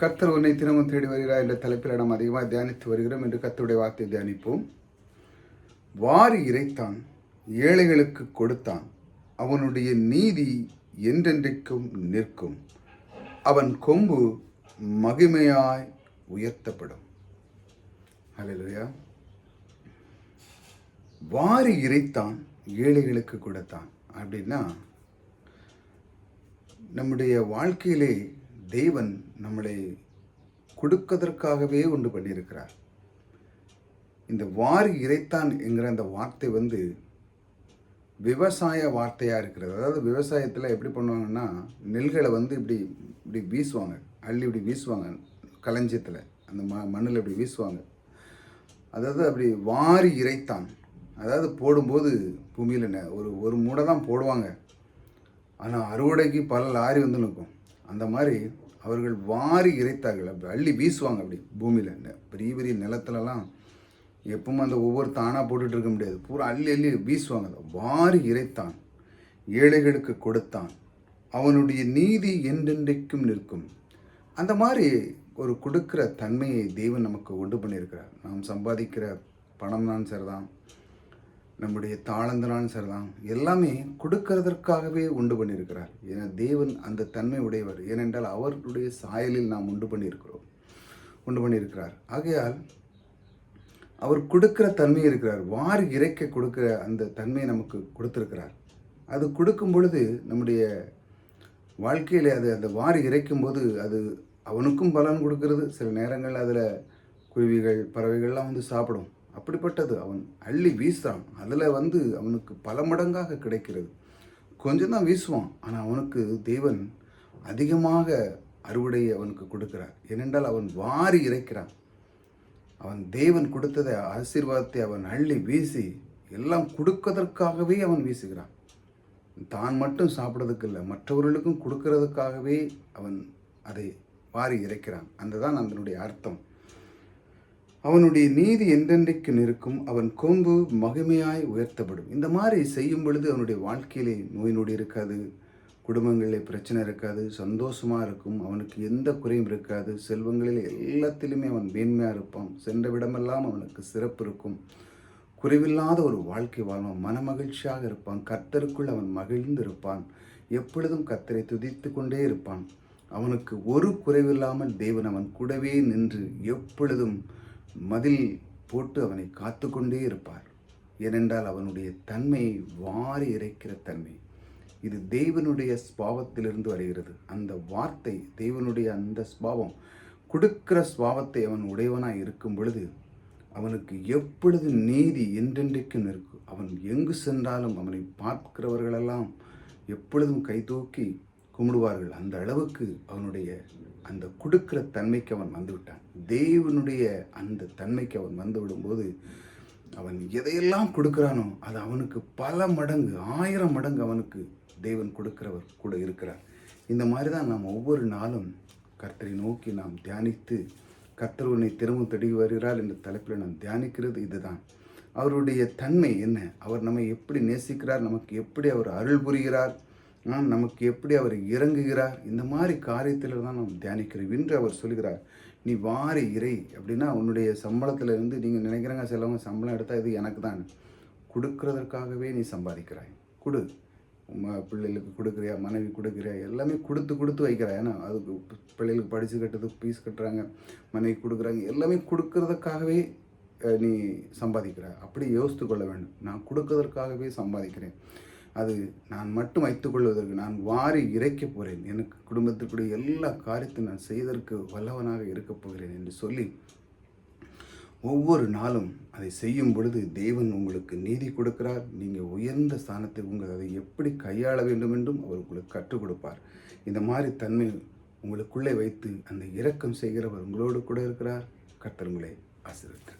கர்த்தர் உன்னை தினமும் தேடி வருகிறார் என்ற தலைப்பில் நாம் அதிகமாக தியானித்து வருகிறோம். என்று கர்த்தருடைய வார்த்தை தியானிப்போம். வாரி இறைத்தான் ஏழைகளுக்கு கொடுத்தான். அவனுடைய நீதி என்றென்றைக்கும் நிற்கும். அவன் கொம்பு மகிமையாய் உயர்த்தப்படும். அலையா வாரி இறைத்தான் ஏழைகளுக்கு கொடுத்தான். அப்படின்னா நம்முடைய வாழ்க்கையிலே தேவன் நம்மளை கொடுக்கதற்காகவே உண்டு பண்ணியிருக்கிறார். இந்த வாரி இறைத்தான் என்கிற அந்த வார்த்தை வந்து விவசாய வார்த்தையாக இருக்கிறது. அதாவது விவசாயத்தில் எப்படி பண்ணுவாங்கன்னா நெல்களை வந்து இப்படி இப்படி வீசுவாங்க. அள்ளி இப்படி வீசுவாங்க களஞ்சியத்தில். அந்த ம மண்ணில் இப்படி வீசுவாங்க. அதாவது அப்படி வாரி இறைத்தான். அதாவது போடும்போது பூமியில் நெ- ஒரு ஒரு மூடை தான் போடுவாங்க. ஆனால் அறுவடைக்கு பல லாரி வந்து நிற்கும். அந்த மாதிரி அவர்கள் வாரி இறைத்தார்கள். அப்படி அள்ளி வீசுவாங்க அப்படி பூமியில். பெரிய பெரிய நிலத்துலலாம் எப்பவும் அந்த ஒவ்வொரு தானாக போட்டுட்டு இருக்க முடியாது. பூரா அள்ளி அள்ளி வீசுவாங்க. வாரி இறைத்தான். ஏழைகளுக்கு கொடுத்தான். அவனுடைய நீதி என்றென்றைக்கும் நிற்கும். அந்த மாதிரி ஒரு கொடுக்குற தன்மையை தெய்வன் நமக்கு உண்டு பண்ணியிருக்கிறார். நாம் சம்பாதிக்கிற பணம் தான் சரிதான். நம்முடைய தாளந்தனாலும் சரிதான். எல்லாமே கொடுக்கறதற்காகவே உண்டு பண்ணியிருக்கிறார். ஏன்னா தேவன் அந்த தன்மை உடையவர். ஏனென்றால் அவருடைய சாயலில் நாம் உண்டு பண்ணியிருக்கிறோம். உண்டு பண்ணியிருக்கிறார். ஆகையால் அவர் கொடுக்கிற தன்மை இருக்கிறார். வாரி இறைக்க கொடுக்கிற அந்த தன்மையை நமக்கு கொடுத்துருக்கிறார். அது கொடுக்கும் பொழுது நம்முடைய வாழ்க்கையில் அது அந்த வாரி இறைக்கும் போது அது அவனுக்கும் பலன் கொடுக்கறது. சில நேரங்கள் அதில் குருவிகள் பறவைகள்லாம் வந்து சாப்பிடும். அப்படிப்பட்டது. அவன் அள்ளி வீசுறான். அதில் வந்து அவனுக்கு பல மடங்காக கிடைக்கிறது. கொஞ்சம் தான் வீசுவான். ஆனால் அவனுக்கு தேவன் அதிகமாக அறுவடை அவனுக்கு கொடுக்கிறார். ஏனென்றால் அவன் வாரி இறைக்கிறான். அவன் தேவன் கொடுத்ததை ஆசீர்வாதத்தை அவன் அள்ளி வீசி எல்லாம் கொடுக்கதற்காகவே அவன் வீசுகிறான். தான் மட்டும் சாப்பிட்றதுக்கு இல்லை மற்றவர்களுக்கும் கொடுக்கறதுக்காகவே அவன் அதை வாரி இறைக்கிறான். அந்த தான் அதனுடைய அர்த்தம். அவனுடைய நீதி என்றென்றைக்கு நிற்கும் அவன் கொம்பு மகிமையாய் உயர்த்தப்படும். இந்த மாதிரி செய்யும் பொழுது அவனுடைய வாழ்க்கையிலே நோய் நொடி இருக்காது குடும்பங்களில் பிரச்சனை இருக்காது சந்தோஷமாக இருக்கும் அவனுக்கு எந்த குறையும் இருக்காது. செல்வங்களில் எல்லாத்திலுமே அவன் மேன்மையாக இருப்பான். சென்ற விடமெல்லாம் அவனுக்கு சிறப்பு இருக்கும். குறைவில்லாத ஒரு வாழ்க்கை வாழ்வான். மனமகிழ்ச்சியாக இருப்பான். கர்த்தருக்குள் அவன் மகிழ்ந்து இருப்பான். எப்பொழுதும் கர்த்தரை துதித்து கொண்டே இருப்பான். அவனுக்கு ஒரு குறைவில்லாமல் தேவன் அவன் கூடவே நின்று எப்பொழுதும் மதில் போட்டு அவனை காத்து கொண்டே இருப்பார். ஏனென்றால் அவனுடைய தன்மையை வாரி இறைக்கிற தன்மை. இது தேவனுடைய ஸ்பாவத்திலிருந்து வருகிறது. அந்த வார்த்தை தேவனுடைய அந்த ஸ்பாவம் கொடுக்கிற ஸ்பாவத்தை அவன் உடையவனாக இருக்கும் பொழுது அவனுக்கு எப்பொழுது நீதி என்றென்றைக்கும் இருக்கும். அவன் எங்கு சென்றாலும் அவனை பார்க்கிறவர்களெல்லாம் எப்பொழுதும் கைதூக்கி கும்பிடுவார்கள். அந்த அளவுக்கு அவனுடைய அந்த கொடுக்கிற தன்மைக்கு அவன் வந்துவிட்டான். தேவனுடைய அந்த தன்மைக்கு அவன் வந்துவிடும்போது அவன் எதையெல்லாம் கொடுக்குறானோ அது அவனுக்கு பல மடங்கு ஆயிரம் மடங்கு அவனுக்கு தேவன் கொடுக்கிறவர் கூட இருக்கிறார். இந்த மாதிரி தான் நாம் ஒவ்வொரு நாளும் கர்த்தரை நோக்கி நாம் தியானித்து கர்த்தர் உன்னை திரும்ப தெடுகி வருகிறார் என்ற தலைப்பில் நாம் தியானிக்கிறது இதுதான். அவருடைய தன்மை என்ன? அவர் நம்மை எப்படி நேசிக்கிறார்? நமக்கு எப்படி அவர் அருள் புரிகிறார்? நான் நமக்கு எப்படி அவர் இறங்குகிறார்? இந்த மாதிரி காரியத்தில் தான் நாம் தியானிக்கிறோம். இன்று அவர் சொல்கிறார் நீ வாரி இறை அப்படின்னா உன்னுடைய சம்பளத்தில் இருந்து நீங்கள் நினைக்கிறாங்க சிலவங்க சம்பளம் எடுத்தால் இது எனக்கு தான் கொடுக்கறதற்காகவே நீ சம்பாதிக்கிறாய். கொடு. பிள்ளைகளுக்கு கொடுக்குறியா மனைவி கொடுக்குறியா எல்லாமே கொடுத்து கொடுத்து வைக்கிறா ஏன்னா அதுக்கு பிள்ளைகளுக்கு படித்து கட்டுறதுக்கு ஃபீஸ் கட்டுறாங்க மனைவி கொடுக்குறாங்க எல்லாமே கொடுக்கறதுக்காகவே நீ சம்பாதிக்கிற அப்படி யோசித்து கொள்ள வேண்டும். நான் கொடுக்கறதற்காகவே சம்பாதிக்கிறேன். அது நான் மட்டும் வைத்துக்கொள்வதற்கு நான் வாரி இறைக்கப் போகிறேன் எனக்கு குடும்பத்திற்குரிய எல்லா காரியத்தையும் நான் செய்வதற்கு வல்லவனாக இருக்கப் போகிறேன் என்று சொல்லி ஒவ்வொரு நாளும் அதை செய்யும் பொழுது தேவன் உங்களுக்கு நீதி கொடுக்கிறார். நீங்கள் உயர்ந்த ஸ்தானத்தை உங்கள் அதை எப்படி கையாள வேண்டும் என்றும் அவர் உங்களுக்கு கற்றுக் கொடுப்பார். இந்த மாதிரி தன்மை உங்களுக்குள்ளே வைத்து அந்த இரக்கம் செய்கிறவர் உங்களோடு கூட இருக்கிறார். கர்த்தர் உங்களை ஆசீர்வதிக்கிறார்